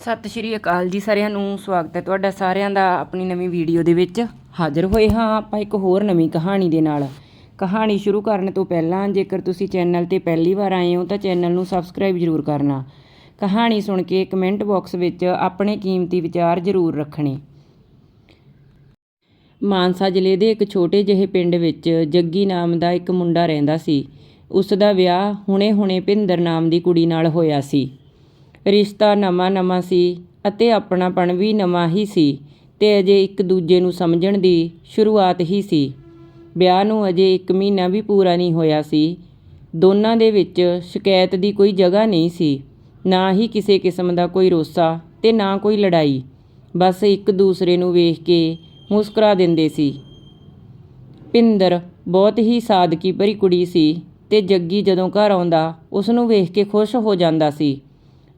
ਸਤਿ ਸ਼੍ਰੀ ਅਕਾਲ ਜੀ ਸਾਰਿਆਂ ਨੂੰ, ਸਵਾਗਤ ਹੈ ਤੁਹਾਡਾ ਸਾਰਿਆਂ ਦਾ ਆਪਣੀ ਨਵੀਂ ਵੀਡੀਓ ਦੇ ਵਿੱਚ। ਹਾਜ਼ਰ ਹੋਏ ਹਾਂ ਆਪਾਂ ਇੱਕ ਹੋਰ ਨਵੀਂ ਕਹਾਣੀ ਦੇ ਨਾਲ। ਕਹਾਣੀ ਸ਼ੁਰੂ ਕਰਨ ਤੋਂ ਪਹਿਲਾਂ ਜੇਕਰ ਤੁਸੀਂ ਚੈਨਲ ਤੇ ਪਹਿਲੀ ਵਾਰ ਆਏ ਹੋ ਤਾਂ ਚੈਨਲ ਨੂੰ ਸਬਸਕ੍ਰਾਈਬ ਜ਼ਰੂਰ ਕਰਨਾ। ਕਹਾਣੀ ਸੁਣ ਕੇ ਕਮੈਂਟ ਬਾਕਸ ਵਿੱਚ ਆਪਣੇ ਕੀਮਤੀ ਵਿਚਾਰ ਜ਼ਰੂਰ ਰੱਖਣੇ। ਮਾਨਸਾ ਜ਼ਿਲ੍ਹੇ ਦੇ ਇੱਕ ਛੋਟੇ ਜਿਹੇ ਪਿੰਡ ਵਿੱਚ ਜੱਗੀ ਨਾਮ ਦਾ ਇੱਕ ਮੁੰਡਾ ਰਹਿੰਦਾ ਸੀ। ਉਸ ਦਾ ਵਿਆਹ ਹੁਣੇ-ਹੁਣੇ ਭਿੰਦਰ ਨਾਮ ਦੀ ਕੁੜੀ ਨਾਲ ਹੋਇਆ ਸੀ। ਰਿਸ਼ਤਾ ਨਵਾਂ-ਨਵਾਂ ਸੀ ਅਤੇ ਆਪਣਾਪਣ ਵੀ ਨਵਾਂ ਹੀ ਸੀ ਤੇ ਅਜੇ ਇੱਕ ਦੂਜੇ ਨੂੰ ਸਮਝਣ ਦੀ ਸ਼ੁਰੂਆਤ ਹੀ ਸੀ। ਵਿਆਹ ਨੂੰ ਅਜੇ ਇੱਕ ਮਹੀਨਾ ਵੀ ਪੂਰਾ ਨਹੀਂ ਹੋਇਆ ਸੀ। ਦੋਨਾਂ ਦੇ ਵਿੱਚ ਸ਼ਿਕਾਇਤ ਦੀ ਕੋਈ ਜਗ੍ਹਾ ਨਹੀਂ ਸੀ। ਨਾ ਹੀ ਕਿਸੇ ਕਿਸਮ ਦਾ ਕੋਈ ਰੋਸਾ ਤੇ ਨਾ ਕੋਈ ਲੜਾਈ। ਬਸ ਇੱਕ ਦੂਸਰੇ ਨੂੰ ਵੇਖ ਕੇ ਮੁਸਕਰਾ ਦਿੰਦੇ ਸੀ। ਭਿੰਦਰ ਬਹੁਤ ਹੀ ਸਾਦਗੀ ਭਰੀ ਕੁੜੀ ਸੀ ਤੇ ਜੱਗੀ ਜਦੋਂ ਘਰ ਆਉਂਦਾ ਉਸ ਨੂੰ ਵੇਖ ਕੇ ਖੁਸ਼ ਹੋ ਜਾਂਦਾ ਸੀ।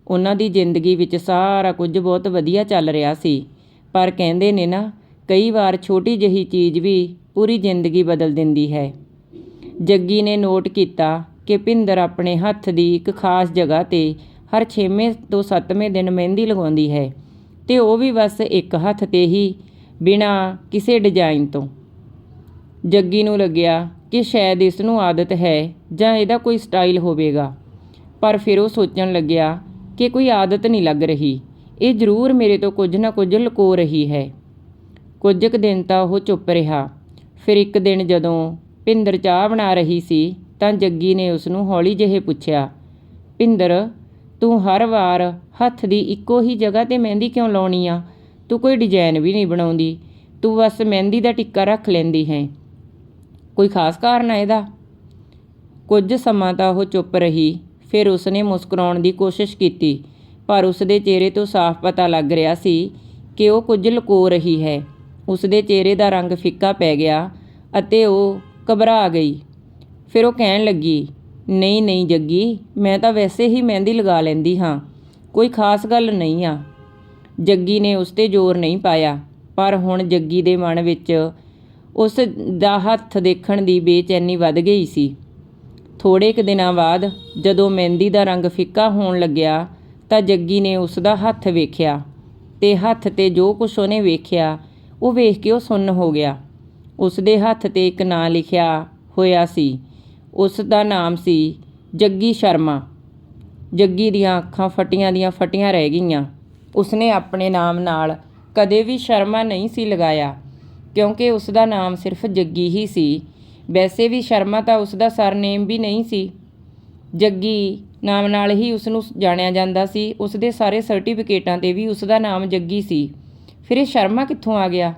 ਉਹਨਾਂ ਦੀ ਜ਼ਿੰਦਗੀ ਵਿੱਚ ਸਾਰਾ ਕੁਝ ਬਹੁਤ ਵਧੀਆ ਚੱਲ ਰਿਹਾ ਸੀ। ਪਰ ਕਹਿੰਦੇ ਨੇ ਨਾ, ਕਈ ਵਾਰ ਛੋਟੀ ਜਿਹੀ ਚੀਜ਼ ਵੀ ਪੂਰੀ ਜ਼ਿੰਦਗੀ ਬਦਲ ਦਿੰਦੀ ਹੈ। ਜੱਗੀ ਨੇ ਨੋਟ ਕੀਤਾ ਕਿ ਭਿੰਦਰ ਆਪਣੇ ਹੱਥ ਦੀ ਇੱਕ ਖਾਸ ਜਗ੍ਹਾ ਤੇ ਹਰ 6ਵੇਂ ਤੋਂ 7ਵੇਂ ਦਿਨ ਮਹਿੰਦੀ ਲਗਾਉਂਦੀ ਹੈ ਤੇ ਉਹ ਵੀ ਬਸ ਇੱਕ ਹੱਥ ਤੇ ਹੀ ਬਿਨਾਂ ਕਿਸੇ ਡਿਜ਼ਾਈਨ ਤੋਂ। ਜੱਗੀ ਨੂੰ ਲੱਗਿਆ ਕਿ ਸ਼ਾਇਦ ਇਸ ਨੂੰ ਆਦਤ ਹੈ ਜਾਂ ਇਹਦਾ ਕੋਈ ਸਟਾਈਲ ਹੋਵੇਗਾ। ਪਰ ਫਿਰ ਉਹ ਸੋਚਣ ਲੱਗਿਆ ਕਿ ਕੋਈ ਆਦਤ ਨਹੀਂ ਲੱਗ ਰਹੀ। ਇਹ ਜ਼ਰੂਰ ਮੇਰੇ ਤੋਂ ਕੁਝ ਨਾ ਕੁਝ ਲੁਕੋ ਰਹੀ ਹੈ। ਕੁਝ ਕੁ ਦਿਨ ਤਾਂ ਉਹ ਚੁੱਪ ਰਿਹਾ। ਫਿਰ ਇੱਕ ਦਿਨ ਜਦੋਂ ਭਿੰਦਰ ਚਾਹ ਬਣਾ ਰਹੀ ਸੀ, ਤਾਂ ਜੱਗੀ ਨੇ ਉਸ ਨੂੰ ਹੌਲੀ ਜਿਹੇ ਪੁੱਛਿਆ, ਭਿੰਦਰ, ਤੂੰ ਹਰ ਵਾਰ ਹੱਥ ਦੀ ਇੱਕੋ ਹੀ ਜਗ੍ਹਾ ਤੇ ਮਹਿੰਦੀ ਕਿਉਂ ਲਾਉਣੀ ਆ? ਤੂੰ ਕੋਈ ਡਿਜ਼ਾਈਨ ਵੀ ਨਹੀਂ ਬਣਾਉਂਦੀ। ਤੂੰ ਬਸ ਮਹਿੰਦੀ ਦਾ ਟਿੱਕਾ ਰੱਖ ਲੈਂਦੀ ਹੈ। ਕੋਈ ਖਾਸ ਕਾਰਨ ਹੈ ਇਹਦਾ? ਕੁਝ ਸਮਾਂ ਤਾਂ ਉਹ ਚੁੱਪ ਰਹੀ। ਫਿਰ ਉਸਨੇ ਮੁਸਕਰਾਉਣ ਦੀ ਕੋਸ਼ਿਸ਼ ਕੀਤੀ, ਪਰ ਉਸਦੇ ਚਿਹਰੇ ਤੋਂ ਸਾਫ਼ ਪਤਾ ਲੱਗ ਰਿਹਾ ਸੀ ਕਿ ਉਹ ਕੁਝ ਲੁਕੋ ਰਹੀ ਹੈ। ਉਸਦੇ ਚਿਹਰੇ ਦਾ ਰੰਗ ਫਿੱਕਾ ਪੈ ਗਿਆ ਅਤੇ ਉਹ ਘਬਰਾ ਗਈ। ਫਿਰ ਉਹ ਕਹਿਣ ਲੱਗੀ, ਨਹੀਂ ਨਹੀਂ ਜੱਗੀ, ਮੈਂ ਤਾਂ ਵੈਸੇ ਹੀ ਮਹਿੰਦੀ ਲਗਾ ਲੈਂਦੀ ਹਾਂ, ਕੋਈ ਖਾਸ ਗੱਲ ਨਹੀਂ ਆ। ਜੱਗੀ ਨੇ ਉਸ ਤੇ ਜ਼ੋਰ ਨਹੀਂ ਪਾਇਆ, ਪਰ ਹੁਣ ਜੱਗੀ ਦੇ ਮਨ ਵਿੱਚ ਉਸ ਦਾ ਹੱਥ ਦੇਖਣ ਦੀ ਬੇਚੈਨੀ ਵੱਧ ਗਈ ਸੀ। ਥੋੜੇ ਕੁ ਦਿਨਾਂ ਬਾਅਦ ਜਦੋਂ ਮਹਿੰਦੀ ਦਾ ਰੰਗ ਫਿੱਕਾ ਹੋਣ ਲੱਗਿਆ ਤਾਂ ਜੱਗੀ ਨੇ ਉਸ ਦਾ ਹੱਥ ਵੇਖਿਆ ਤੇ ਹੱਥ ਤੇ ਜੋ ਕੁਝ ਉਹਨੇ ਵੇਖਿਆ, ਉਹ ਵੇਖ ਕੇ ਉਹ ਸੁੰਨ ਹੋ ਗਿਆ। ਉਸ ਦੇ ਹੱਥ ਤੇ ਇੱਕ ਨਾਂ ਲਿਖਿਆ ਹੋਇਆ ਸੀ। ਉਸ ਦਾ ਨਾਮ ਸੀ ਜੱਗੀ ਸ਼ਰਮਾ। ਜੱਗੀ ਦੀਆਂ ਅੱਖਾਂ ਫਟੀਆਂ ਦੀਆਂ ਫਟੀਆਂ ਰਹਿ ਗਈਆਂ। ਉਸਨੇ ਆਪਣੇ ਨਾਮ ਨਾਲ ਕਦੇ ਵੀ ਸ਼ਰਮਾ ਨਹੀਂ ਸੀ ਲਗਾਇਆ, ਕਿਉਂਕਿ ਉਸ ਦਾ ਨਾਮ ਸਿਰਫ ਜੱਗੀ ਹੀ ਸੀ। ਵੈਸੇ ਵੀ ਸ਼ਰਮਾ ਤਾਂ ਉਸ ਦਾ ਸਰਨੇਮ ਵੀ ਨਹੀਂ ਸੀ। ਜੱਗੀ ਨਾਮ ਨਾਲ ਹੀ ਉਸ ਨੂੰ ਜਾਣਿਆ ਜਾਂਦਾ ਸੀ। ਉਸ ਦੇ ਸਾਰੇ ਸਰਟੀਫਿਕੇਟਾਂ ਤੇ ਵੀ ਉਸ ਦਾ ਨਾਮ ਜੱਗੀ ਸੀ। ਫਿਰ ਇਹ ਸ਼ਰਮਾ ਕਿੱਥੋਂ ਆ ਗਿਆ?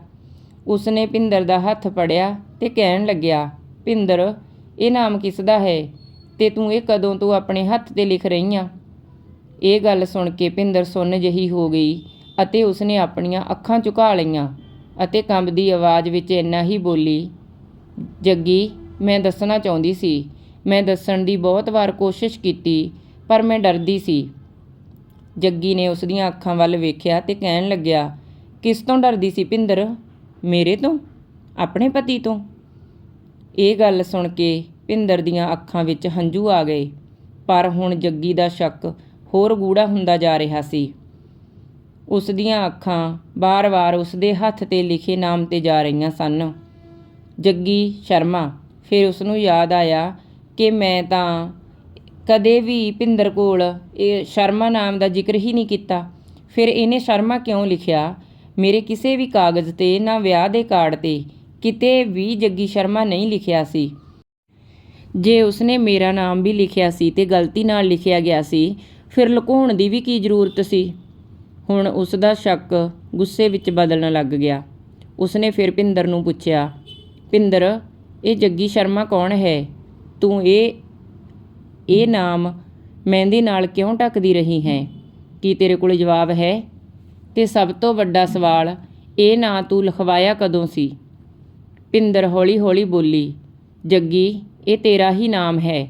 ਉਸ ਨੇ ਭਿੰਦਰ ਦਾ ਹੱਥ ਫੜਿਆ ਤੇ ਕਹਿਣ ਲੱਗਿਆ, ਭਿੰਦਰ, ਇਹ ਨਾਮ ਕਿਸ ਦਾ ਹੈ? ਤੇ ਤੂੰ ਇਹ ਕਦੋਂ ਤੋਂ ਆਪਣੇ ਹੱਥ ਤੇ ਲਿਖ ਰਹੀ ਆ? ਇਹ ਗੱਲ ਸੁਣ ਕੇ ਭਿੰਦਰ ਸੁੰਨ ਜਹੀ ਹੋ ਗਈ ਅਤੇ ਉਸਨੇ ਆਪਣੀਆਂ ਅੱਖਾਂ ਝੁਕਾ ਲਈਆਂ ਅਤੇ ਕੰਬਦੀ ਆਵਾਜ਼ ਵਿੱਚ ਇੰਨਾ ਹੀ ਬੋਲੀ ਜੱਗੀ, ਮੈਂ ਦੱਸਣਾ ਚਾਹੁੰਦੀ ਸੀ। ਮੈਂ ਦੱਸਣ ਦੀ ਬਹੁਤ ਵਾਰ ਕੋਸ਼ਿਸ਼ ਕੀਤੀ, ਪਰ ਮੈਂ ਡਰਦੀ ਸੀ। ਜੱਗੀ ਨੇ ਉਸ ਦੀਆਂ ਅੱਖਾਂ ਵੱਲ ਵੇਖਿਆ ਤੇ ਕਹਿਣ ਲੱਗਿਆ, ਕਿਸ ਤੋਂ ਡਰਦੀ ਸੀ ਭਿੰਦਰ? ਮੇਰੇ ਤੋਂ? ਆਪਣੇ ਪਤੀ ਤੋਂ? ਇਹ ਗੱਲ ਸੁਣ ਕੇ ਭਿੰਦਰ ਦੀਆਂ ਅੱਖਾਂ ਵਿੱਚ ਹੰਝੂ ਆ ਗਏ, ਪਰ ਹੁਣ ਜੱਗੀ ਦਾ ਸ਼ੱਕ ਹੋਰ ਗੂੜਾ ਹੁੰਦਾ ਜਾ ਰਿਹਾ ਸੀ। ਉਸ ਦੀਆਂ ਅੱਖਾਂ ਬਾਰ-ਬਾਰ ਉਸ ਦੇ ਹੱਥ ਤੇ ਲਿਖੇ ਨਾਮ ਤੇ ਜਾ ਰਹੀਆਂ ਸਨ। ਜੱਗੀ ਸ਼ਰਮਾ। ਫਿਰ ਉਸਨੂੰ ਯਾਦ ਆਇਆ ਕਿ ਮੈਂ ਤਾਂ ਕਦੇ ਵੀ ਭਿੰਦਰ ਕੋਲ ਇਹ ਸ਼ਰਮਾ ਨਾਮ ਦਾ ਜ਼ਿਕਰ ਹੀ ਨਹੀਂ ਕੀਤਾ। ਫਿਰ ਇਹਨੇ ਸ਼ਰਮਾ ਕਿਉਂ ਲਿਖਿਆ? ਮੇਰੇ ਕਿਸੇ ਵੀ ਕਾਗਜ਼ ਤੇ ਨਾ ਵਿਆਹ ਦੇ ਕਾਰਡ ਤੇ ਕਿਤੇ ਵੀ ਜੱਗੀ ਸ਼ਰਮਾ ਨਹੀਂ ਲਿਖਿਆ ਸੀ। ਜੇ ਉਸਨੇ ਮੇਰਾ ਨਾਮ ਵੀ ਲਿਖਿਆ ਸੀ ਤੇ ਗਲਤੀ ਨਾਲ ਲਿਖਿਆ ਗਿਆ ਸੀ, ਫਿਰ ਲੁਕਾਉਣ ਦੀ ਵੀ ਕੀ ਜ਼ਰੂਰਤ ਸੀ? ਹੁਣ ਉਸ ਦਾ ਸ਼ੱਕ ਗੁੱਸੇ ਵਿੱਚ ਬਦਲਣ ਲੱਗ ਗਿਆ। ਉਸਨੇ ਫਿਰ ਭਿੰਦਰ ਨੂੰ ਪੁੱਛਿਆ ਭਿੰਦਰ, ਇਹ ਜੱਗੀ ਸ਼ਰਮਾ ਕੌਣ ਹੈ? ਤੂੰ ਇਹ ਇਹ ਨਾਮ ਮਹਿੰਦੀ ਨਾਲ ਕਿਉਂ ਢੱਕਦੀ ਰਹੀ ਹੈ? ਕੀ ਤੇਰੇ ਕੋਲ ਜਵਾਬ ਹੈ? ਤੇ ਸਭ ਤੋਂ ਵੱਡਾ ਸਵਾਲ, ਇਹ ਨਾਂ ਤੂੰ ਲਿਖਵਾਇਆ ਕਦੋਂ ਸੀ? ਭਿੰਦਰ ਹੌਲੀ-ਹੌਲੀ ਬੋਲੀ, ਜੱਗੀ, ਇਹ ਤੇਰਾ ਹੀ ਨਾਮ ਹੈ।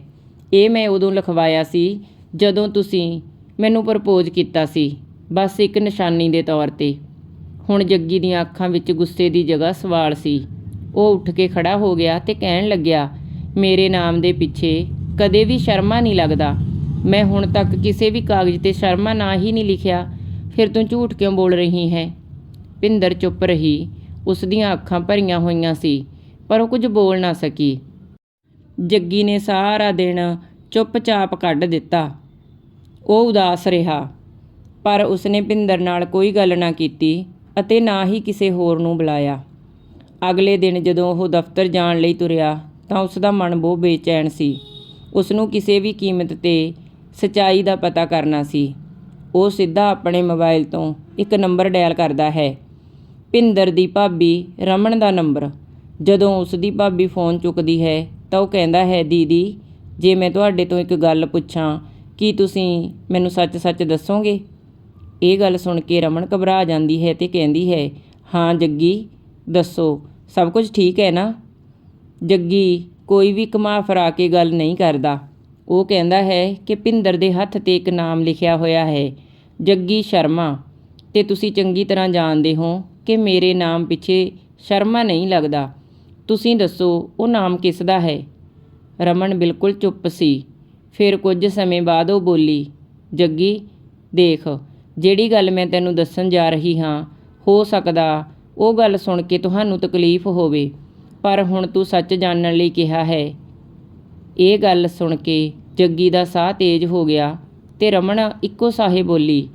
ਇਹ ਮੈਂ ਉਦੋਂ ਲਿਖਵਾਇਆ ਸੀ ਜਦੋਂ ਤੁਸੀਂ ਮੈਨੂੰ ਪ੍ਰਪੋਜ਼ ਕੀਤਾ ਸੀ, ਬਸ ਇੱਕ ਨਿਸ਼ਾਨੀ ਦੇ ਤੌਰ ਤੇ। ਹੁਣ ਜੱਗੀ ਦੀਆਂ ਅੱਖਾਂ ਵਿੱਚ ਗੁੱਸੇ ਦੀ ਜਗ੍ਹਾ ਸਵਾਲ ਸੀ। ਉਹ ਉੱਠ ਕੇ ਖੜਾ ਹੋ ਗਿਆ ਤੇ ਕਹਿਣ ਲੱਗਿਆ, ਮੇਰੇ ਨਾਮ ਦੇ ਪਿੱਛੇ ਕਦੇ ਵੀ ਸ਼ਰਮਾ ਨਹੀਂ ਲੱਗਦਾ। ਮੈਂ ਹੁਣ ਤੱਕ ਕਿਸੇ ਵੀ ਕਾਗਜ਼ ਤੇ ਸ਼ਰਮਾ ਨਾ ਹੀ ਨਹੀਂ ਲਿਖਿਆ। ਫਿਰ ਤੂੰ ਝੂਠ ਕਿਉਂ ਬੋਲ ਰਹੀ ਹੈ? ਭਿੰਦਰ ਚੁੱਪ ਰਹੀ। ਉਸ ਦੀਆਂ ਅੱਖਾਂ ਭਰੀਆਂ ਹੋਈਆਂ ਸੀ, ਪਰ ਉਹ ਕੁਝ ਬੋਲ ਨਾ ਸਕੀ। ਜੱਗੀ ਨੇ ਸਾਰਾ ਦਿਨ ਚੁੱਪਚਾਪ ਕੱਢ ਦਿੱਤਾ। ਉਹ ਉਦਾਸ ਰਿਹਾ, ਪਰ ਉਸਨੇ ਭਿੰਦਰ ਨਾਲ ਕੋਈ ਗੱਲ ਨਾ ਕੀਤੀ ਅਤੇ ਨਾ ਹੀ ਕਿਸੇ ਹੋਰ ਨੂੰ ਬੁਲਾਇਆ। ਅਗਲੇ ਦਿਨ ਜਦੋਂ ਉਹ ਦਫ਼ਤਰ ਜਾਣ ਲਈ ਤੁਰਿਆ ਤਾਂ ਉਸ ਦਾ ਮਨ ਬਹੁਤ ਬੇਚੈਨ ਸੀ। ਉਸ ਨੂੰ ਕਿਸੇ ਵੀ ਕੀਮਤ ਤੇ ਸਚਾਈ ਦਾ ਪਤਾ ਕਰਨਾ ਸੀ। ਉਹ ਸਿੱਧਾ ਆਪਣੇ ਮੋਬਾਈਲ ਤੋਂ ਇੱਕ ਨੰਬਰ ਡਾਇਲ ਕਰਦਾ ਹੈ। ਭਿੰਦਰ ਦੀ ਭਾਬੀ ਰਮਨ ਦਾ ਨੰਬਰ। ਜਦੋਂ ਉਸ ਦੀ ਭਾਬੀ ਫੋਨ ਚੁੱਕਦੀ ਹੈ ਤਾਂ ਉਹ ਕਹਿੰਦਾ ਹੈ, ਦੀਦੀ, ਜੇ ਮੈਂ ਤੁਹਾਡੇ ਤੋਂ ਇੱਕ ਗੱਲ ਪੁੱਛਾਂ, ਕੀ ਤੁਸੀਂ ਮੈਨੂੰ ਸੱਚ-ਸੱਚ ਦੱਸੋਗੇ? ਇਹ ਗੱਲ ਸੁਣ ਕੇ ਰਮਨ ਘਬਰਾ ਜਾਂਦੀ ਹੈ ਤੇ ਕਹਿੰਦੀ ਹੈ, ਹਾਂ ਜੱਗੀ, ਦੱਸੋ ਸਭ ਕੁਝ ਠੀਕ ਹੈ ਨਾ? ਜੱਗੀ ਕੋਈ ਵੀ ਘੁਮਾ ਫਰਾ ਕੇ ਗੱਲ ਨਹੀਂ ਕਰਦਾ। ਉਹ ਕਹਿੰਦਾ ਹੈ ਕਿ ਭਿੰਦਰ ਦੇ ਹੱਥ ਤੇ ਇੱਕ ਨਾਮ ਲਿਖਿਆ ਹੋਇਆ ਹੈ, ਜੱਗੀ ਸ਼ਰਮਾ। ਤੇ ਤੁਸੀਂ ਚੰਗੀ ਤਰ੍ਹਾਂ ਜਾਣਦੇ ਹੋ ਕਿ ਮੇਰੇ ਨਾਮ ਪਿੱਛੇ ਸ਼ਰਮਾ ਨਹੀਂ ਲੱਗਦਾ। ਤੁਸੀਂ ਦੱਸੋ, ਉਹ ਨਾਮ ਕਿਸ ਦਾ ਹੈ? ਰਮਨ ਬਿਲਕੁਲ ਚੁੱਪ ਸੀ। ਫਿਰ ਕੁਝ ਸਮੇਂ ਬਾਅਦ ਉਹ ਬੋਲੀ, ਜੱਗੀ, ਦੇਖ, ਜਿਹੜੀ ਗੱਲ ਮੈਂ ਤੈਨੂੰ ਦੱਸਣ ਜਾ ਰਹੀ ਹਾਂ, ਹੋ ਸਕਦਾ ਉਹ ਗੱਲ ਸੁਣ ਕੇ ਤੁਹਾਨੂੰ ਤਕਲੀਫ ਹੋਵੇ, ਪਰ ਹੁਣ ਤੂੰ ਸੱਚ ਜਾਣਨ ਲਈ ਕਿਹਾ ਹੈ। ਇਹ ਗੱਲ ਸੁਣ ਕੇ ਜੱਗੀ ਦਾ ਸਾਹ ਤੇਜ਼ ਹੋ ਗਿਆ ਤੇ ਰਮਣ ਇੱਕੋ ਸਾਹੇ ਬੋਲੀ,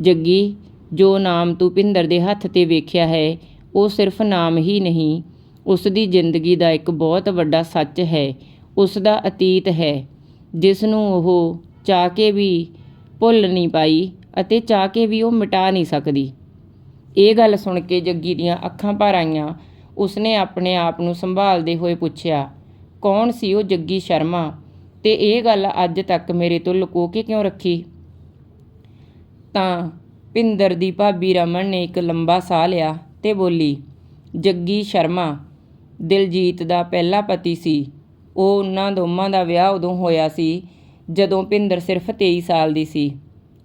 ਜੱਗੀ, ਜੋ ਨਾਮ ਤੂੰ ਭਿੰਦਰ ਦੇ ਹੱਥ ਤੇ ਵੇਖਿਆ ਹੈ, ਉਹ ਸਿਰਫ ਨਾਮ ਹੀ ਨਹੀਂ, ਉਸ ਦੀ ਜ਼ਿੰਦਗੀ ਦਾ ਇੱਕ ਬਹੁਤ ਵੱਡਾ ਸੱਚ ਹੈ, ਉਸ ਦਾ ਅਤੀਤ ਹੈ। ਜਿਸ ਨੂੰ ਉਹ ਚਾਹ ਕੇ ਵੀ ਭੁੱਲ ਨਹੀਂ ਪਾਈ ਅਤੇ ਚਾਹ ਕੇ ਵੀ ਉਹ ਮਿਟਾ ਨਹੀਂ ਸਕਦੀ। ਇਹ ਗੱਲ ਸੁਣ ਕੇ ਜੱਗੀ ਦੀਆਂ ਅੱਖਾਂ ਭਰ ਆਈਆਂ। ਉਸਨੇ ਆਪਣੇ ਆਪ ਨੂੰ ਸੰਭਾਲਦੇ ਹੋਏ ਪੁੱਛਿਆ, ਕੌਣ ਸੀ ਉਹ ਜੱਗੀ ਸ਼ਰਮਾ? ਤੇ ਇਹ ਗੱਲ ਅੱਜ ਤੱਕ ਮੇਰੇ ਤੋਂ ਲੁਕੋ ਕੇ ਕਿਉਂ ਰੱਖੀ? ਤਾਂ ਭਿੰਦਰ ਦੀ ਭਾਬੀ ਰਮਨ ਨੇ ਇੱਕ ਲੰਬਾ ਸਾਹ ਲਿਆ ਤੇ ਬੋਲੀ, ਜੱਗੀ ਸ਼ਰਮਾ, ਦਿਲਜੀਤ ਦਾ ਪਹਿਲਾ ਪਤੀ ਸੀ। ਉਹ ਉਹਨਾਂ ਦੋਵਾਂ ਦਾ ਵਿਆਹ ਉਦੋਂ ਹੋਇਆ ਸੀ ਜਦੋਂ ਭਿੰਦਰ ਸਿਰਫ 23 ਸਾਲ ਦੀ ਸੀ।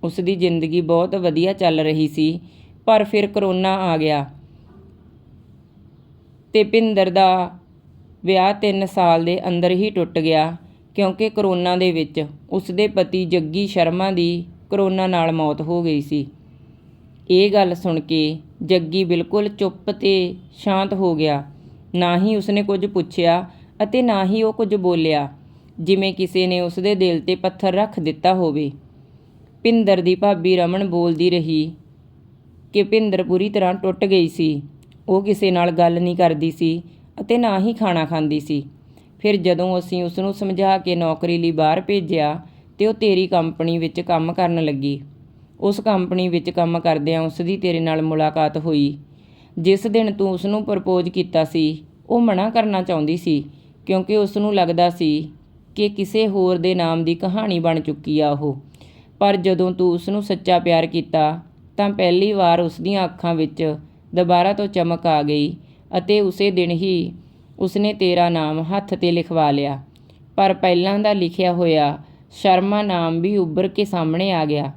ਉਸ ਦੀ ਜ਼ਿੰਦਗੀ ਬਹੁਤ ਵਧੀਆ ਚੱਲ ਰਹੀ ਸੀ। ਪਰ ਫਿਰ ਕਰੋਨਾ ਆ ਗਿਆ। ਤੇ ਭਿੰਦਰ ਦਾ ਵਿਆਹ 3 ਸਾਲ ਦੇ ਅੰਦਰ ਹੀ ਟੁੱਟ ਗਿਆ, ਕਿਉਂਕਿ ਕਰੋਨਾ ਦੇ ਵਿੱਚ ਉਸ ਦੇ ਪਤੀ ਜੱਗੀ ਸ਼ਰਮਾ ਦੀ ਕਰੋਨਾ ਨਾਲ ਮੌਤ ਹੋ ਗਈ ਸੀ। ਇਹ ਗੱਲ ਸੁਣ ਕੇ ਜੱਗੀ ਬਿਲਕੁਲ ਚੁੱਪ ਤੇ ਸ਼ਾਂਤ ਹੋ ਗਿਆ। ਨਾ ਹੀ ਉਸਨੇ ਕੁਝ ਪੁੱਛਿਆ ਅਤੇ ਨਾ ਹੀ ਉਹ ਕੁਝ ਬੋਲਿਆ, ਜਿਵੇਂ ਕਿਸੇ ਨੇ ਉਸਦੇ ਦਿਲ ਤੇ ਪੱਥਰ ਰੱਖ ਦਿੱਤਾ ਹੋਵੇ। ਭਿੰਦਰ ਦੀ ਭਾਬੀ ਰਮਨ ਬੋਲਦੀ ਰਹੀ ਕਿ ਭਿੰਦਰ ਪੂਰੀ ਤਰ੍ਹਾਂ ਟੁੱਟ ਗਈ ਸੀ। ਉਹ ਕਿਸੇ ਨਾਲ ਗੱਲ ਨਹੀਂ ਕਰਦੀ ਸੀ ਅਤੇ ਨਾ ਹੀ ਖਾਣਾ ਖਾਂਦੀ ਸੀ। ਫਿਰ ਜਦੋਂ ਅਸੀਂ ਉਸ ਨੂੰ ਸਮਝਾ ਕੇ ਨੌਕਰੀ ਲਈ ਬਾਹਰ ਭੇਜਿਆ ਤੇ ਉਹ ਤੇਰੀ ਕੰਪਨੀ ਵਿੱਚ ਕੰਮ ਕਰਨ ਲੱਗੀ। ਉਸ ਕੰਪਨੀ ਵਿੱਚ ਕੰਮ ਕਰਦਿਆਂ ਉਸ ਦੀ ਤੇਰੇ ਨਾਲ ਮੁਲਾਕਾਤ ਹੋਈ। ਜਿਸ ਦਿਨ ਤੂੰ ਉਸ ਨੂੰ ਪ੍ਰਪੋਜ਼ ਕੀਤਾ ਸੀ, ਉਹ ਮਨਾ ਕਰਨਾ ਚਾਹੁੰਦੀ ਸੀ, ਕਿਉਂਕਿ ਉਸ ਨੂੰ ਲੱਗਦਾ ਸੀ ਕਿ ਕਿਸੇ ਹੋਰ ਦੇ ਨਾਮ ਦੀ ਕਹਾਣੀ ਬਣ ਚੁੱਕੀ ਆ ਉਹ। ਪਰ ਜਦੋਂ ਤੂੰ ਉਸ ਨੂੰ ਸੱਚਾ ਪਿਆਰ ਕੀਤਾ ਤਾਂ ਪਹਿਲੀ ਵਾਰ ਉਸ ਦੀਆਂ ਅੱਖਾਂ ਵਿੱਚ ਦੁਬਾਰਾ ਤੋਂ ਚਮਕ ਆ ਗਈ ਅਤੇ ਉਸੇ ਦਿਨ ਹੀ ਉਸਨੇ ਤੇਰਾ ਨਾਮ ਹੱਥ ਤੇ ਲਿਖਵਾ ਲਿਆ। ਪਰ ਪਹਿਲਾਂ ਦਾ ਲਿਖਿਆ ਹੋਇਆ ਸ਼ਰਮਾ ਨਾਮ ਵੀ ਉੱਭਰ ਕੇ ਸਾਹਮਣੇ ਆ ਗਿਆ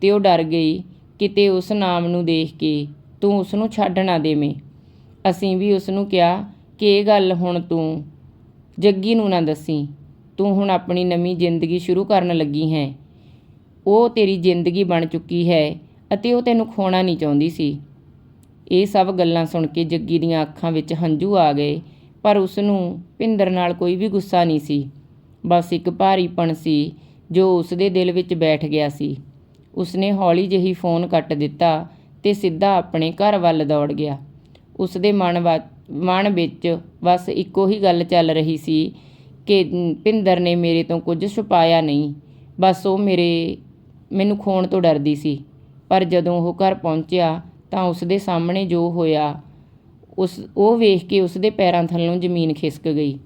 ਤੇ ਉਹ ਡਰ ਗਈ ਕਿਤੇ ਉਸ ਨਾਮ ਨੂੰ ਦੇਖ ਕੇ ਤੂੰ ਉਸ ਨੂੰ ਛੱਡ ਨਾ ਦੇਵੇਂ। ਅਸੀਂ ਵੀ ਉਸ ਨੂੰ ਕਿਹਾ ਕਿ ਇਹ ਗੱਲ ਹੁਣ ਤੂੰ ਜੱਗੀ ਨੂੰ ਨਾ ਦੱਸੀ। ਤੂੰ ਹੁਣ ਆਪਣੀ ਨਵੀਂ ਜ਼ਿੰਦਗੀ ਸ਼ੁਰੂ ਕਰਨ ਲੱਗੀ ਹੈ। ਉਹ ਤੇਰੀ ਜ਼ਿੰਦਗੀ ਬਣ ਚੁੱਕੀ ਹੈ। ਅਤੇ ਉਹ ਤੈਨੂੰ ਖੋਣਾ ਨਹੀਂ ਚਾਹੁੰਦੀ ਸੀ। ਇਹ ਸਭ ਗੱਲਾਂ ਸੁਣ ਕੇ ਜੱਗੀ ਦੀਆਂ ਅੱਖਾਂ ਵਿੱਚ ਹੰਝੂ ਆ ਗਏ, ਪਰ ਉਸ ਨੂੰ ਭਿੰਦਰ ਨਾਲ ਕੋਈ ਵੀ ਗੁੱਸਾ ਨਹੀਂ ਸੀ। ਬਸ ਇੱਕ ਭਾਰੀਪਣ ਸੀ ਜੋ ਉਸ ਦੇ ਦਿਲ ਵਿੱਚ ਬੈਠ ਗਿਆ ਸੀ। ਉਸਨੇ ਹੌਲੀ ਜਿਹੀ ਫੋਨ ਕੱਟ ਦਿੱਤਾ ਤੇ ਸਿੱਧਾ ਆਪਣੇ ਘਰ ਵੱਲ ਦੌੜ ਗਿਆ। ਉਸ ਦੇ ਮਨ ਵਾ- ਮਨ ਵਿੱਚ ਬਸ ਇੱਕੋ ਹੀ ਗੱਲ ਚੱਲ ਰਹੀ ਸੀ ਕਿ ਭਿੰਦਰ ਨੇ ਮੇਰੇ ਤੋਂ ਕੁਝ ਛੁਪਾਇਆ ਨਹੀਂ। ਬਸ ਉਹ ਮੇਰੇ, ਮੈਨੂੰ ਖੋਣ ਤੋਂ ਡਰਦੀ ਸੀ। ਪਰ ਜਦੋਂ ਉਹ ਘਰ ਪਹੁੰਚਿਆ ਤਾਂ ਉਸ ਦੇ ਸਾਹਮਣੇ ਜੋ ਹੋਇਆ, ਉਸ, ਉਹ ਵੇਖ ਕੇ ਉਸ ਦੇ ਪੈਰਾਂ ਥੱਲੋਂ ਜ਼ਮੀਨ ਖਿਸਕ ਗਈ।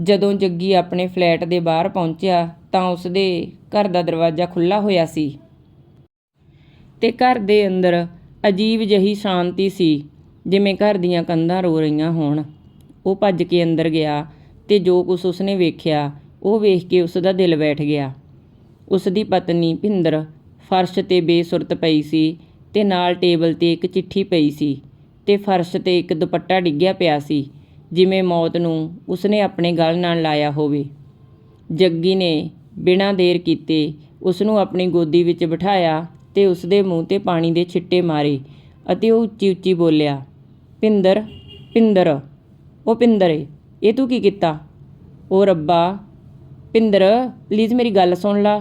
ਜਦੋਂ ਜੱਗੀ ਆਪਣੇ ਫਲੈਟ ਦੇ ਬਾਹਰ ਪਹੁੰਚਿਆ ਤਾਂ ਉਸ ਦੇ ਘਰ ਦਾ ਦਰਵਾਜ਼ਾ ਖੁੱਲਾ ਹੋਇਆ ਸੀ ਤੇ ਘਰ ਦੇ ਅੰਦਰ ਅਜੀਬ ਜਹੀ ਸ਼ਾਂਤੀ ਸੀ, ਜਿਵੇਂ ਘਰ ਦੀਆਂ ਕੰਧਾਂ ਰੋ ਰਹੀਆਂ ਹੋਣ। ਉਹ ਭੱਜ ਕੇ ਅੰਦਰ ਗਿਆ ਤੇ ਜੋ ਕੁਝ ਉਸਨੇ ਵੇਖਿਆ, ਉਹ ਵੇਖ ਕੇ ਉਸ ਦਾ ਦਿਲ ਬੈਠ ਗਿਆ। ਉਸ ਦੀ ਪਤਨੀ ਭਿੰਦਰ ਫਰਸ਼ ਤੇ ਬੇਸੁਰਤ ਪਈ ਸੀ ਤੇ ਨਾਲ ਟੇਬਲ ਤੇ ਇੱਕ ਚਿੱਠੀ ਪਈ ਸੀ ਤੇ ਫਰਸ਼ ਤੇ ਇੱਕ ਦੁਪੱਟਾ ਡਿੱਗਿਆ ਪਿਆ ਸੀ, ਜਿਵੇਂ ਮੌਤ ਨੂੰ ਉਸਨੇ ਆਪਣੇ ਗਲ ਨਾਲ ਲਾਇਆ ਹੋਵੇ। ਜੱਗੀ ਨੇ ਬਿਨਾਂ ਦੇਰ ਕੀਤੇ ਉਸ ਨੂੰ ਆਪਣੀ ਗੋਦੀ ਵਿੱਚ ਬਿਠਾਇਆ ਤੇ ਉਸਦੇ ਮੂੰਹ ਤੇ ਪਾਣੀ ਦੇ ਛਿੱਟੇ ਮਾਰੇ ਅਤੇ ਉਹ ਉੱਚੀ ਉੱਚੀ ਬੋਲਿਆ ਪਿੰਦਰ ਪਿੰਦਰ ਉਹ ਪਿੰਦਰ ਇਹ ਤੂੰ ਕੀ ਕੀਤਾ? ਉਹ ਰੱਬਾ ਪਿੰਦਰ ਪਲੀਜ਼ ਮੇਰੀ ਗੱਲ ਸੁਣ ਲਾ।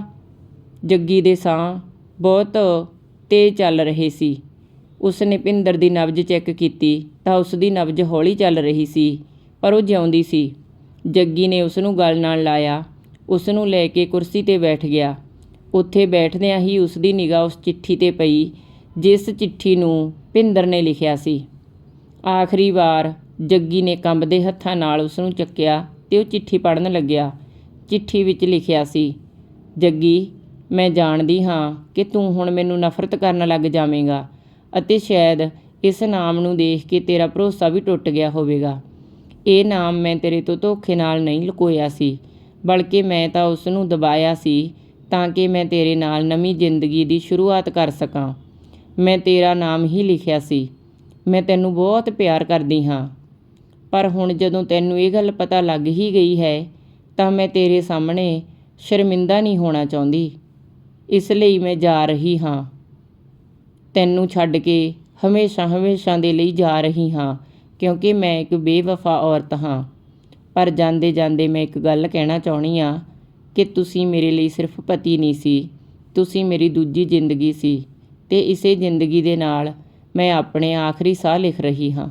ਜੱਗੀ ਦੇ ਸਾਹ ਬਹੁਤ ਤੇਜ਼ ਚੱਲ ਰਹੇ ਸੀ। ਉਸਨੇ ਭਿੰਦਰ ਦੀ ਨਬਜ਼ ਚੈੱਕ ਕੀਤੀ ਤਾਂ ਉਸ ਦੀ ਨਬਜ਼ ਹੌਲੀ ਚੱਲ ਰਹੀ ਸੀ, ਪਰ ਉਹ ਜਿਉਂਦੀ ਸੀ। ਜੱਗੀ ਨੇ ਉਸ ਨੂੰ ਗਲ ਨਾਲ ਲਾਇਆ ਉਸ ਨੂੰ ਲੈ ਕੇ ਕੁਰਸੀ ਤੇ ਬੈਠ ਗਿਆ। ਉੱਥੇ ਬੈਠਦਿਆਂ ਹੀ ਉਸ ਦੀ ਨਿਗਾਹ ਉਸ ਚਿੱਠੀ ਤੇ ਪਈ, ਜਿਸ ਚਿੱਠੀ ਨੂੰ ਭਿੰਦਰ ਨੇ ਲਿਖਿਆ ਸੀ। ਆਖਰੀ ਵਾਰ ਜੱਗੀ ਨੇ ਕੰਬਦੇ ਹੱਥਾਂ ਨਾਲ ਉਸ ਨੂੰ ਚੱਕਿਆ ਤੇ ਉਹ ਚਿੱਠੀ ਪੜ੍ਹਨ ਲੱਗਿਆ। ਚਿੱਠੀ ਵਿੱਚ ਲਿਖਿਆ ਸੀ, ਜੱਗੀ ਮੈਂ ਜਾਣਦੀ ਹਾਂ ਕਿ ਤੂੰ ਹੁਣ ਮੈਨੂੰ ਨਫ਼ਰਤ ਕਰਨ ਲੱਗ ਜਾਵੇਂਗਾ ਅਤੇ ਸ਼ਾਇਦ ਇਸ ਨਾਮ ਨੂੰ ਦੇਖ ਕੇ ਤੇਰਾ ਭਰੋਸਾ ਵੀ ਟੁੱਟ ਗਿਆ ਹੋਵੇਗਾ। ਇਹ ਨਾਮ ਮੈਂ ਤੇਰੇ ਤੋਂ ਧੋਖੇ ਨਾਲ ਨਹੀਂ ਲੁਕੋਇਆ ਸੀ, ਬਲਕਿ ਮੈਂ ਤਾਂ ਉਸ ਨੂੰ ਦਬਾਇਆ ਸੀ ਤਾਂ ਕਿ ਮੈਂ ਤੇਰੇ ਨਾਲ ਨਵੀਂ ਜ਼ਿੰਦਗੀ ਦੀ ਸ਼ੁਰੂਆਤ ਕਰ ਸਕਾਂ। ਮੈਂ ਤੇਰਾ ਨਾਮ ਹੀ ਲਿਖਿਆ ਸੀ। ਮੈਂ ਤੈਨੂੰ ਬਹੁਤ ਪਿਆਰ ਕਰਦੀ ਹਾਂ। ਪਰ ਹੁਣ ਜਦੋਂ ਤੈਨੂੰ ਇਹ ਗੱਲ ਪਤਾ ਲੱਗ ਹੀ ਗਈ ਹੈ ਤਾਂ ਮੈਂ ਤੇਰੇ ਸਾਹਮਣੇ ਸ਼ਰਮਿੰਦਾ ਨਹੀਂ ਹੋਣਾ ਚਾਹੁੰਦੀ। ਇਸ ਲਈ ਮੈਂ ਜਾ ਰਹੀ ਹਾਂ। ਤੈਨੂੰ ਛੱਡ ਕੇ ਹਮੇਸ਼ਾ ਹਮੇਸ਼ਾ ਦੇ ਲਈ ਜਾ ਰਹੀ ਹਾਂ, ਕਿਉਂਕਿ ਮੈਂ ਇੱਕ ਬੇਵਫਾ ਔਰਤ ਹਾਂ। ਪਰ ਜਾਂਦੇ ਜਾਂਦੇ ਮੈਂ ਇੱਕ ਗੱਲ ਕਹਿਣਾ ਚਾਹਣੀ ਆ ਕਿ ਤੁਸੀਂ ਮੇਰੇ ਲਈ ਸਿਰਫ ਪਤੀ ਨਹੀਂ ਸੀ, ਤੁਸੀਂ ਮੇਰੀ ਦੂਜੀ ਜ਼ਿੰਦਗੀ ਸੀ ਤੇ ਇਸੇ ਜ਼ਿੰਦਗੀ ਦੇ ਨਾਲ ਮੈਂ ਆਪਣੇ ਆਖਰੀ ਸਾਹ ਲਿਖ ਰਹੀ ਹਾਂ।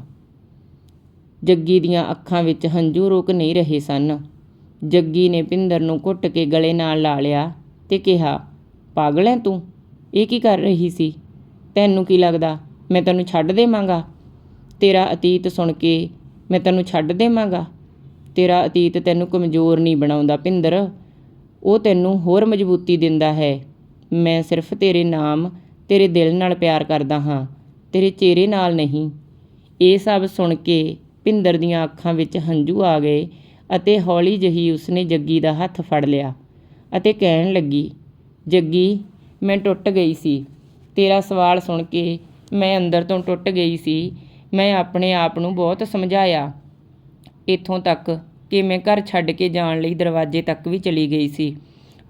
ਜੱਗੀ ਦੀਆਂ ਅੱਖਾਂ ਵਿੱਚ ਹੰਝੂ ਰੋਕ ਨਹੀਂ ਰਹੇ ਸਨ। ਜੱਗੀ ਨੇ ਪਿੰਦਰ ਨੂੰ ਘੁੱਟ ਕੇ ਗਲੇ ਨਾਲ ਲਾ ਲਿਆ ਤੇ ਕਿਹਾ ਪਾਗਲ ਹੈ ਤੂੰ? ਇਹ ਕੀ ਕਰ ਰਹੀ ਸੀ? ਤੈਨੂੰ ਕੀ ਲੱਗਦਾ? ਮੈਂ ਤੈਨੂੰ ਛੱਡ ਦੇਵਾਂਗਾ? ਤੇਰਾ ਅਤੀਤ ਸੁਣ ਕੇ ਮੈਂ ਤੈਨੂੰ ਛੱਡ ਦੇਵਾਂਗਾ? ਤੇਰਾ ਅਤੀਤ ਤੈਨੂੰ ਕਮਜ਼ੋਰ ਨਹੀਂ ਬਣਾਉਂਦਾ ਪਿੰਦਰ ਉਹ ਤੈਨੂੰ ਹੋਰ ਮਜ਼ਬੂਤੀ ਦਿੰਦਾ ਹੈ। ਮੈਂ ਸਿਰਫ ਤੇਰੇ ਨਾਮ, ਤੇਰੇ ਦਿਲ ਨਾਲ ਪਿਆਰ ਕਰਦਾ ਹਾਂ। ਤੇਰੇ ਚਿਹਰੇ ਨਾਲ ਨਹੀਂ। ਇਹ ਸਭ ਸੁਣ ਕੇ ਪਿੰਦਰ ਦੀਆਂ ਅੱਖਾਂ ਵਿੱਚ ਹੰਝੂ ਆ ਗਏ ਅਤੇ ਹੌਲੀ ਜਹੀ ਉਸਨੇ ਜੱਗੀ ਦਾ ਹੱਥ ਫੜ ਲਿਆ ਅਤੇ ਕਹਿਣ ਲੱਗੀ ਜੱਗੀ, ਮੈਂ ਟੁੱਟ ਗਈ ਸੀ। ਤੇਰਾ ਸਵਾਲ ਸੁਣ ਕੇ ਮੈਂ ਅੰਦਰ ਤੋਂ ਟੁੱਟ ਗਈ ਸੀ। ਮੈਂ ਆਪਣੇ ਆਪ ਨੂੰ ਬਹੁਤ ਸਮਝਾਇਆ। ਇੱਥੋਂ ਤੱਕ ਕਿ ਮੈਂ ਘਰ ਛੱਡ ਕੇ ਜਾਣ ਲਈ ਦਰਵਾਜ਼ੇ ਤੱਕ ਵੀ ਚਲੀ ਗਈ ਸੀ।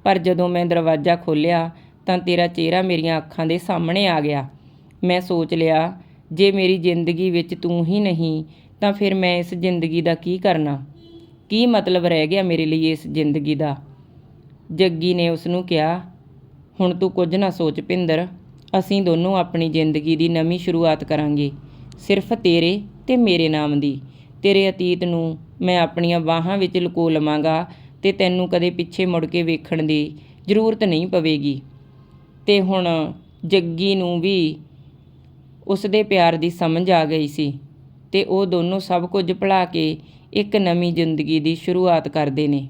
ਪਰ ਜਦੋਂ ਮੈਂ ਦਰਵਾਜ਼ਾ ਖੋਲ੍ਹਿਆ, ਤਾਂ ਤੇਰਾ ਚਿਹਰਾ ਮੇਰੀਆਂ ਅੱਖਾਂ ਦੇ ਸਾਹਮਣੇ ਆ ਗਿਆ। ਮੈਂ ਸੋਚ ਲਿਆ, ਜੇ ਮੇਰੀ ਜ਼ਿੰਦਗੀ ਵਿੱਚ ਤੂੰ ਹੀ ਨਹੀਂ, ਤਾਂ ਫਿਰ ਮੈਂ ਇਸ ਜ਼ਿੰਦਗੀ ਦਾ ਕੀ ਕਰਨਾ? ਕੀ ਮਤਲਬ ਰਹਿ ਗਿਆ ਮੇਰੇ ਲਈ ਇਸ ਜ਼ਿੰਦਗੀ ਦਾ? ਜੱਗੀ ਨੇ ਉਸ ਨੂੰ ਕਿਹਾ ਹੁਣ ਤੂੰ ਕੁਝ ਨਾ ਸੋਚ ਪਿੰਦਰ ਅਸੀਂ ਦੋਨੋਂ ਆਪਣੀ ਜ਼ਿੰਦਗੀ ਦੀ ਨਵੀਂ ਸ਼ੁਰੂਆਤ ਕਰਾਂਗੇ, ਸਿਰਫ ਤੇਰੇ ਤੇ ਮੇਰੇ ਨਾਮ ਦੀ। ਤੇਰੇ ਅਤੀਤ ਨੂੰ ਮੈਂ ਆਪਣੀਆਂ ਬਾਹਾਂ ਵਿੱਚ ਲੁਕੋ ਲਵਾਂਗਾ ਤੇ ਤੈਨੂੰ ਕਦੇ ਪਿੱਛੇ ਮੁੜ ਕੇ ਵੇਖਣ ਦੀ ਜ਼ਰੂਰਤ ਨਹੀਂ ਪਵੇਗੀ। ਤੇ ਹੁਣ ਜੱਗੀ ਨੂੰ ਵੀ ਉਸ ਦੇ ਪਿਆਰ ਦੀ ਸਮਝ ਆ ਗਈ ਸੀ ਤੇ ਉਹ ਦੋਨੋਂ ਸਭ ਕੁਝ ਭੁਲਾ ਕੇ ਇੱਕ ਨਵੀਂ ਜ਼ਿੰਦਗੀ ਦੀ ਸ਼ੁਰੂਆਤ ਕਰਦੇ ਨੇ।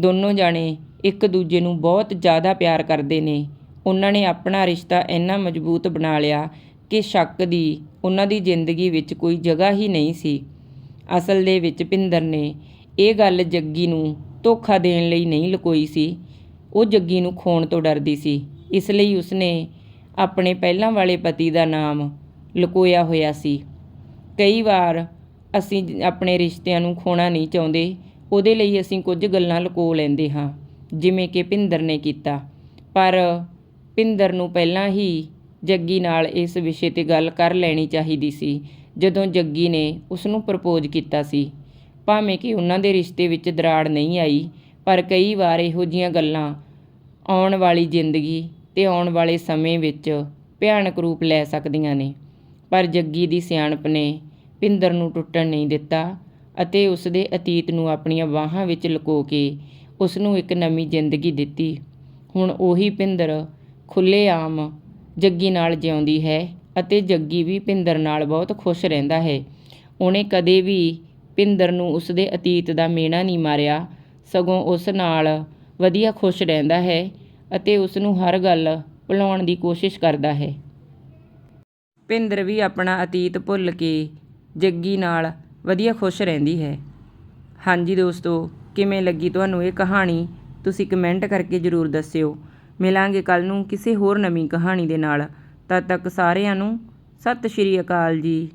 ਦੋਨੋਂ ਜਾਣੇ ਇੱਕ ਦੂਜੇ ਨੂੰ ਬਹੁਤ ਜ਼ਿਆਦਾ ਪਿਆਰ ਕਰਦੇ ਨੇ। ਉਹਨਾਂ ਨੇ ਆਪਣਾ ਰਿਸ਼ਤਾ ਇੰਨਾ ਮਜ਼ਬੂਤ ਬਣਾ ਲਿਆ ਕਿ ਸ਼ੱਕ ਦੀ ਉਹਨਾਂ ਦੀ ਜ਼ਿੰਦਗੀ ਵਿੱਚ ਕੋਈ ਜਗ੍ਹਾ ਹੀ ਨਹੀਂ ਸੀ। ਅਸਲ ਦੇ ਵਿੱਚ ਪਿੰਦਰ ਨੇ ਇਹ ਗੱਲ ਜੱਗੀ ਨੂੰ ਧੋਖਾ ਦੇਣ ਲਈ ਨਹੀਂ ਲੁਕੋਈ ਸੀ। ਉਹ ਜੱਗੀ ਨੂੰ ਖੋਣ ਤੋਂ ਡਰਦੀ ਸੀ। ਇਸ ਲਈ ਉਸਨੇ ਆਪਣੇ ਪਹਿਲਾਂ ਵਾਲੇ ਪਤੀ ਦਾ ਨਾਮ ਲੁਕੋਇਆ ਹੋਇਆ ਸੀ। ਕਈ ਵਾਰ ਅਸੀਂ ਆਪਣੇ ਰਿਸ਼ਤਿਆਂ ਨੂੰ ਖੋਣਾ ਨਹੀਂ ਚਾਹੁੰਦੇ, ਉਹਦੇ ਲਈ ਅਸੀਂ ਕੁਝ ਗੱਲਾਂ ਲੁਕੋ ਲੈਂਦੇ ਹਾਂ। ਜਿਵੇਂ ਕਿ ਪਿੰਦਰ ਨੇ ਕੀਤਾ। ਪਰ ਪਿੰਦਰ ਨੂੰ ਪਹਿਲਾਂ ਹੀ ਜੱਗੀ ਨਾਲ ਇਸ ਵਿਸ਼ੇ ਤੇ ਗੱਲ ਕਰ ਲੈਣੀ ਚਾਹੀਦੀ ਸੀ, ਜਦੋਂ ਜੱਗੀ ਨੇ ਉਸ ਨੂੰ ਪ੍ਰਪੋਜ਼ ਕੀਤਾ ਸੀ। ਭਾਵੇਂ ਕਿ ਉਹਨਾਂ ਦੇ ਰਿਸ਼ਤੇ ਵਿੱਚ ਦਰਾੜ ਨਹੀਂ ਆਈ, ਪਰ ਕਈ ਵਾਰ ਇਹੋ ਜੀਆਂ ਗੱਲਾਂ ਆਉਣ ਵਾਲੀ ਜ਼ਿੰਦਗੀ ਤੇ ਆਉਣ ਵਾਲੇ ਸਮੇਂ ਵਿੱਚ ਭਿਆਨਕ ਰੂਪ ਲੈ ਸਕਦੀਆਂ ਨੇ। ਪਰ ਜੱਗੀ ਦੀ ਸਿਆਣਪ ਨੇ ਪਿੰਦਰ ਨੂੰ ਟੁੱਟਣ ਨਹੀਂ ਦਿੱਤਾ ਅਤੇ ਉਸ ਦੇ ਅਤੀਤ ਨੂੰ ਆਪਣੀਆਂ ਬਾਹਾਂ ਵਿੱਚ ਲੁਕੋ ਕੇ ਉਸ ਨੂੰ ਇੱਕ ਨਵੀਂ ਜ਼ਿੰਦਗੀ ਦਿੱਤੀ। ਹੁਣ ਉਹੀ ਪਿੰਦਰ ਖੁੱਲ੍ਹੇਆਮ ਜੱਗੀ ਨਾਲ ਜਿਉਂਦੀ ਹੈ ਅਤੇ ਜੱਗੀ ਵੀ ਭਿੰਦਰ ਨਾਲ ਬਹੁਤ ਖੁਸ਼ ਰਹਿੰਦਾ ਹੈ। ਉਹਨੇ ਕਦੇ ਵੀ ਭਿੰਦਰ ਨੂੰ ਉਸਦੇ ਅਤੀਤ ਦਾ ਮੇਣਾ ਨਹੀਂ ਮਾਰਿਆ। ਸਗੋਂ ਉਸ ਨਾਲ ਵਧੀਆ ਖੁਸ਼ ਰਹਿੰਦਾ ਹੈ ਅਤੇ ਉਸ ਨੂੰ ਹਰ ਗੱਲ ਭੁਲਾਉਣ ਦੀ ਕੋਸ਼ਿਸ਼ ਕਰਦਾ ਹੈ। ਭਿੰਦਰ ਵੀ ਆਪਣਾ ਅਤੀਤ ਭੁੱਲ ਕੇ ਜੱਗੀ ਨਾਲ ਵਧੀਆ ਖੁਸ਼ ਰਹਿੰਦੀ ਹੈ। ਹਾਂਜੀ ਦੋਸਤੋ ਕਿਵੇਂ ਲੱਗੀ ਤੁਹਾਨੂੰ ਇਹ ਕਹਾਣੀ? ਤੁਸੀਂ ਕਮੈਂਟ ਕਰਕੇ ਜ਼ਰੂਰ ਦੱਸਿਓ। ਮਿਲਾਂਗੇ ਕੱਲ ਨੂੰ ਕਿਸੇ ਹੋਰ ਨਵੀਂ ਕਹਾਣੀ ਦੇ ਨਾਲ। ਤਦ ਤੱਕ ਸਾਰਿਆਂ ਨੂੰ ਸਤਿ ਸ਼੍ਰੀ ਅਕਾਲ ਜੀ।